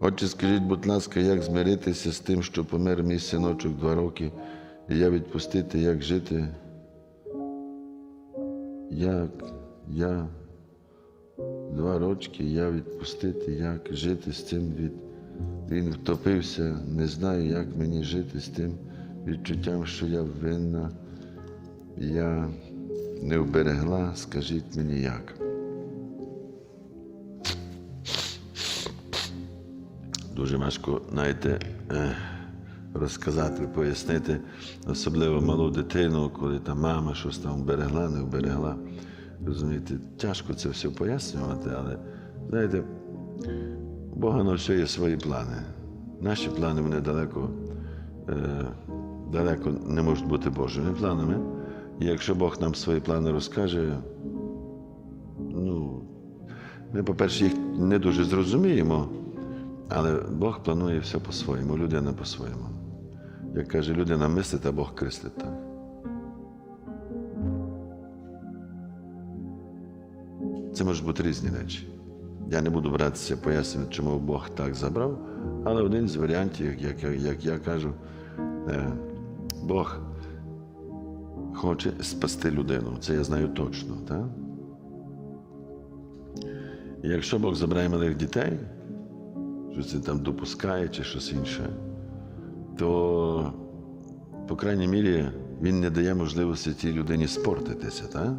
Отче, скажіть, будь ласка, як змиритися з тим, що помер мій синочок два роки, і я відпустити, як жити? Як я два рочки, я відпустити, як жити з цим від. Він втопився, не знаю, як мені жити з тим відчуттям, що я винна, я не вберегла, скажіть мені як. Дуже важко, знаєте, е, розказати, пояснити, особливо малу дитину, коли там мама щось там вберегла, не вберегла. Розумієте, тяжко це все пояснювати, але знаєте, у Бога на все є свої плани. Наші плани вони далеко, е, далеко не можуть бути Божими планами. І якщо Бог нам свої плани розкаже, ну, ми, по-перше, їх не дуже зрозуміємо, але Бог планує все по-своєму, людина по-своєму. Як каже, людина мислить, а Бог креслить так. Це можуть бути різні речі. Я не буду братися пояснювати, чому Бог так забрав, але один з варіантів, як, як, як я кажу, е, Бог хоче спасти людину. Це я знаю точно. Так? І якщо Бог забирає малих дітей, що це там допускає чи щось інше, то, по крайній мірі, він не дає можливості тій людині спортитися. Так?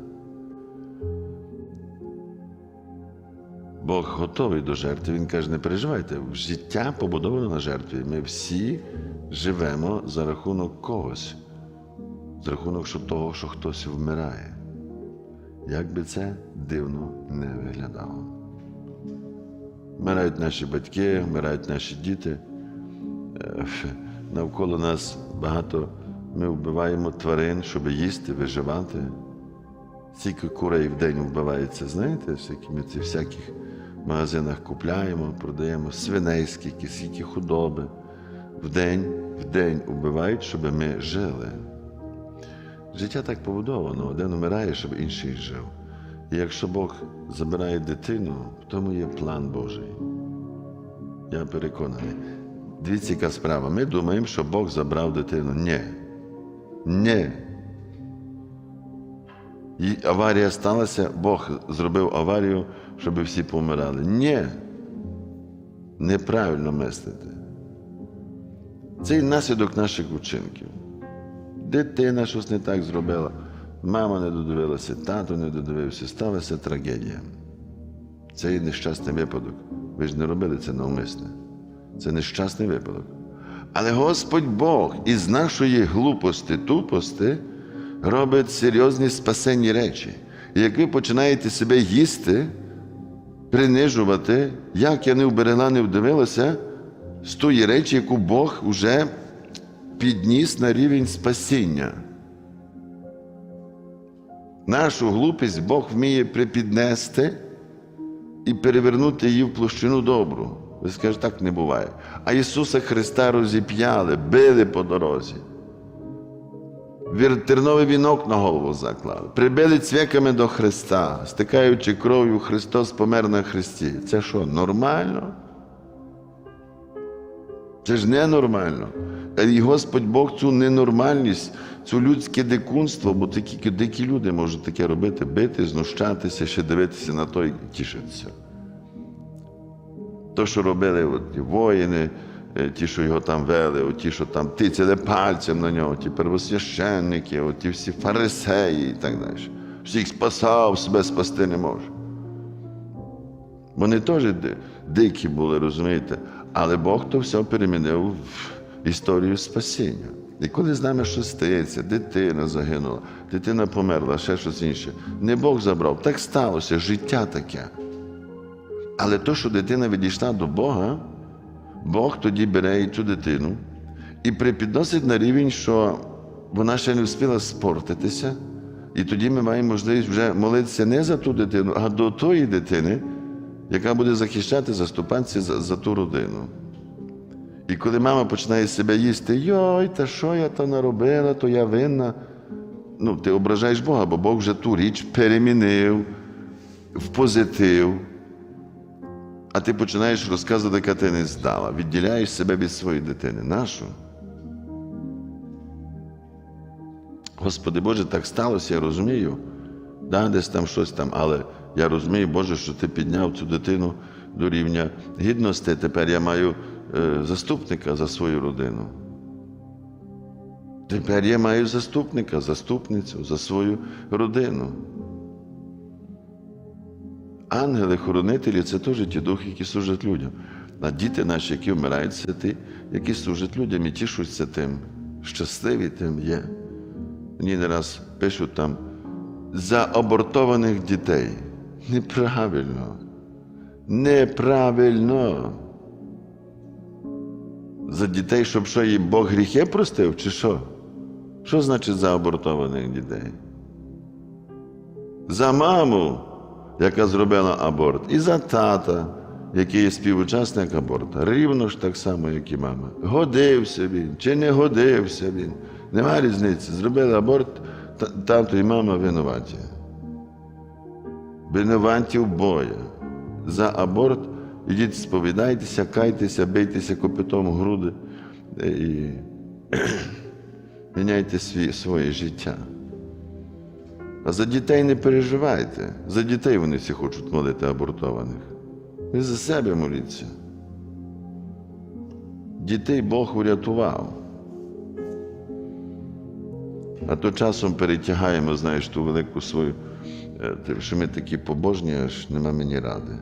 Бог готовий до жертви. Він каже, не переживайте, життя побудовано на жертві. Ми всі живемо за рахунок когось, за рахунок того, що хтось вмирає. Як би це дивно не виглядало. Вмирають наші батьки, вмирають наші діти. Е, Навколо нас багато ми вбиваємо тварин, щоб їсти, виживати. Скільки курей в день вбивається, знаєте, всякі ми ці всяких магазинах купляємо, продаємо свиней, скільки, скільки худоби. В день, в день вбивають, щоб ми жили. Життя так побудовано, один умирає, щоб інший жив. Якщо Бог забирає дитину, в тому є план Божий. Я переконаний. Дивіться, яка справа. Ми думаємо, що Бог забрав дитину. Ні. Ні. І аварія сталася, Бог зробив аварію, щоб всі помирали. Ні. Неправильно мислити. Це і наслідок наших учинків. Дитина щось не так зробила, мама не додивилася, тато не додивився, сталася трагедія. Це і нещасний випадок. Ви ж не робили це навмисне. Це нещасний випадок. Але Господь Бог із нашої глупості, тупости робить серйозні спасенні речі. І як ви починаєте себе їсти, принижувати, як я не вберегла, не вдивилася, з тої речі, яку Бог вже підніс на рівень спасіння. Нашу глупість Бог вміє припіднести і перевернути її в площину добру. Ви скажете, так не буває. А Ісуса Христа розіп'яли, били по дорозі. Терновий вінок на голову заклали, прибили цвяками до Христа, стикаючи кров'ю, Христос помер на Христі. Це що, нормально? Це ж ненормально. І Господь Бог цю ненормальність, цю людське дикунство, бо такі дикі люди можуть таке робити, бити, знущатися, ще дивитися на то і тішитися. То, що робили от, воїни, е, ті, що його там вели, от ті, що там тицяли пальцем на нього, ті первосвященники, от ті всі фарисеї і так далі. Всіх спасав, себе спасти не може. Вони теж дикі були, розумієте? Але Бог то все перемінив історію спасіння. І коли з нами щось стається, дитина загинула, дитина померла, ще щось інше. Не Бог забрав, так сталося, життя таке. Але то, що дитина відійшла до Бога, Бог тоді бере і цю дитину і припідносить на рівень, що вона ще не встигла спортитися. І тоді ми маємо можливість вже молитися не за ту дитину, а до тої дитини, яка буде захищати, заступатися за, за ту родину. І коли мама починає себе їсти, йой, та що я то наробила, то я винна. Ну, ти ображаєш Бога, бо Бог вже ту річ перемінив в позитив. а ти починаєш розказувати, яка ти не здала. Відділяєш себе від своєї дитини. Нашу? Господи Боже, так сталося, я розумію. Да, десь там щось там, але я розумію, Боже, що ти підняв цю дитину до рівня гідності. Тепер я маю заступника за свою родину. Тепер я маю заступника, заступницю за свою родину. Ангели-хоронителі це теж ті духи, які служать людям. А діти наші, які вмирають, це ті, які служать людям і тішуться тим, щасливі тим є. Мені не раз пишуть там за абортованих дітей. Неправильно. Неправильно. За дітей, щоб що їм Бог гріхи простив, чи що? Що значить за абортованих дітей? За маму, яка зробила аборт, і за тата, який є співучасник аборта. Рівно ж так само, як і мама. Годився він чи не годився він. Нема різниці. Зробили аборт, та- тато і мама винуваті. Винуваті обоє. За аборт ідіть сповідайтеся, кайтеся, бийтеся копитом груди е, і міняйте свій, своє життя. А за дітей не переживайте. За дітей вони всі хочуть молити абортованих. Ви за себе моліться. Дітей Бог урятував. А то часом перетягаємо, знаєш, ту велику свою, е, що ми такі побожні, аж нема мені ради.